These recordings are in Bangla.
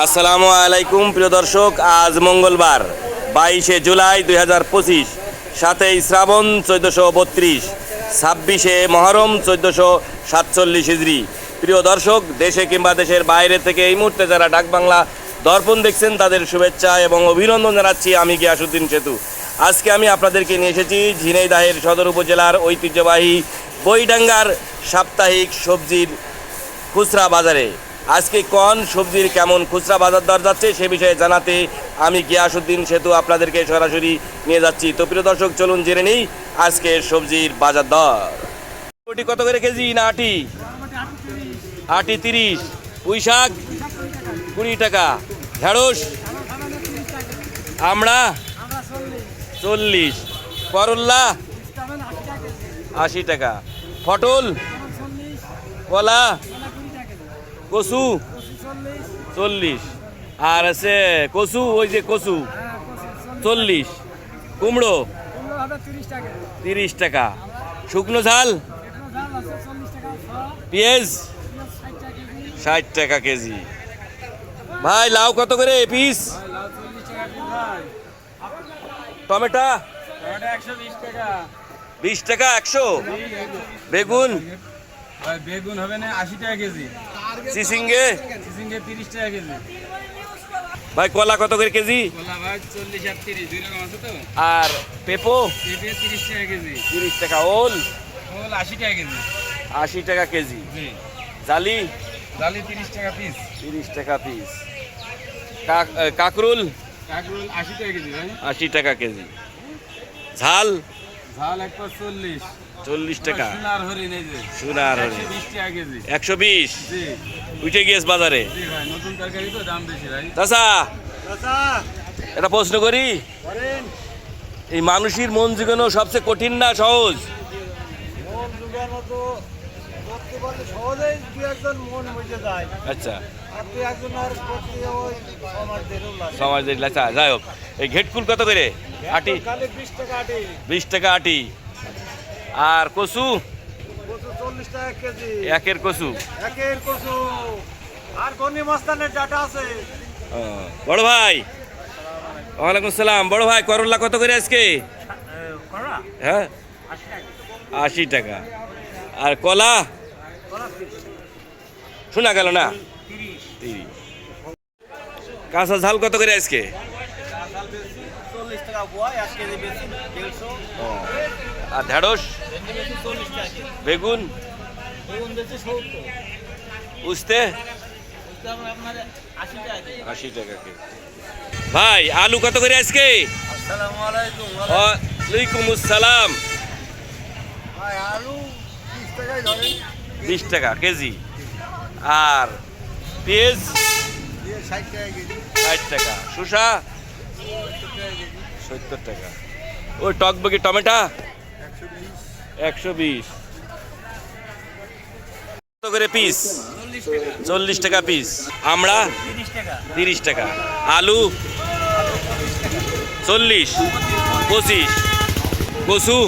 আসসালামু আলাইকুম, প্রিয় দর্শক, আজ মঙ্গলবার, বাইশে জুলাই দুই হাজার পঁচিশ, সাতই শ্রাবণ চোদ্দোশো বত্রিশ, ছাব্বিশে মহরম চোদ্দোশো সাতচল্লিশ হিজড়ি প্রিয় দর্শক, দেশে কিংবা দেশের বাইরে থেকে এই মুহূর্তে যারা ডাকবাংলা দর্পণ দেখছেন, তাদের শুভেচ্ছা এবং অভিনন্দন জানাচ্ছি আমি গিয়াসুদ্দিন সেতু। আজকে আমি আপনাদেরকে নিয়ে এসেছি ঝিনাইদাহের সদর উপজেলার ঐতিহ্যবাহী বইডাঙ্গার সাপ্তাহিক সবজির খুচরা বাজারে। আজকে কোন সবজির কেমন খুচরা বাজার দর যাচ্ছে সে বিষয়ে জানাতে আমি গিয়াসুদ্দিন সেতু আপনাদেরকে সরাসরি নিয়ে যাচ্ছি। তো প্রিয় দর্শক, চলুন জেনে নিই আজকে সবজির বাজার দর। ওটি কত করে কেজি না আটি? আটি তিরিশ। পুঁই শাক কুড়ি টাকা। ঢেঁড়স? আমরা চল্লিশ। করল্লা আশি টাকা। পটল? কলা? কচু? চল্লিশ। আর আছে কচু, ওই যে কচু। চল্লিশ। কুমড়ো? তিরিশ টাকা। শুকনো ঝাল? পেঁয়াজ? ষাট টাকা কেজি। ভাই, লাউ কত করে পিস? টমেটো? বিশ টাকা, একশো? বেগুন? বেগুন হবে না, আশি টাকা কেজি। চিচিঙ্গে তিরিশ টাকা কেজি। ভাই কলা কত করে কেজি? কলা ভাই চল্লিশ আর তিরিশ দুই রকম আছে তো। আর পেপো? পেঁপে তিরিশ টাকা কেজি। তিরিশ টাকা। ওল? ওল টাকা কেজি। আশি টাকা কেজি। জি। জালি? ডালি তিরিশ টাকা পিস। তিরিশ টাকা পিস। কাকরুল? কাকরোল টাকা কেজি ভাই। টাকা কেজি। ঝাল? ঝাল একবার চল্লিশ টাকা। সোনার হরিণ। একশো বিশ উঠে গিয়েছে বাজারে? জি ভাই নতুন তরকারি তো দাম বেশি ভাই। চাচা। এটা প্রশ্ন করি। এই মানুষের মন জিগানো সবচেয়ে কঠিন না সহজ? মন আচ্ছা। সমাজ আচ্ছা যাই হোক। এই ঘেটকুল কত করে? আটি। বিশ টাকা আটি। আর কচু? কচু চল্লিশ টাকা কেজি। একের কচু? একের কচু। আর গনি মস্তানের ডাটা আছে। বড় ভাই। ওয়ালাইকুম সালাম। বড় ভাই করল্লা কত করে আজকে? হ্যাঁ? আশি টাকা। আর কলা? শোনা গেল না? কাঁচা ঝাল কত করে আজকে? চল্লিশ টাকা আর কেজি বেগুন? উস্তে? আশি টাকা কেজি। ভাই, আলু কত করে আজকে? ওয়ালাইকুম আসসালাম। বিশ টাকা কেজি। আর পেঁয়াজ? ষাট টাকা। শসা? সত্তর টাকা সত্তর টাকা। ওই টকবগি টমেটো? একশো বিশ। কত করে পিস চল্লিশ টাকা পিস আমরা? তিরিশ টাকা। আলু? চল্লিশ। পঁচিশ। কচু?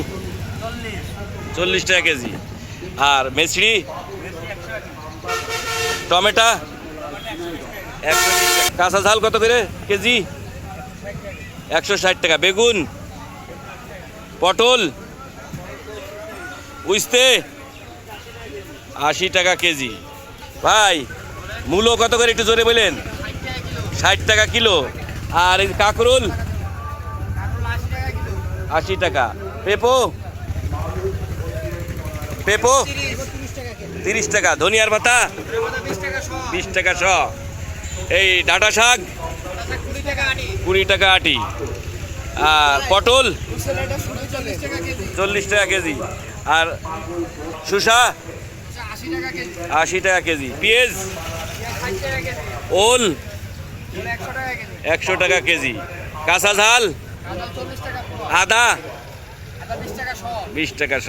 চল্লিশ টাকা কেজি। আর মেসড়ি টমেটো? একশো কাঁচা ঝাল কত করে কেজি? একশো ষাট টাকা। বেগুন? পটল? উস্তে আশি টাকা কেজি। ভাই, মূলো কত করে একটু জোরে বলেন? ষাট টাকা কিলো। আর এই কাকরুল? আশি টাকা। পেপো? পেপো? তিরিশ টাকা। ধনিয়ার পাতা? বিশ টাকা শ। এই ডাটা শাক? কুড়ি টাকা আটি। আর পটল? চল্লিশ টাকা কেজি। আর শুষা আশি টাকা কেজি। পেঁয়াজ? ওল? একশো টাকা কেজি। কাঁচা ঝাল? আদা? বিশ টাকা শ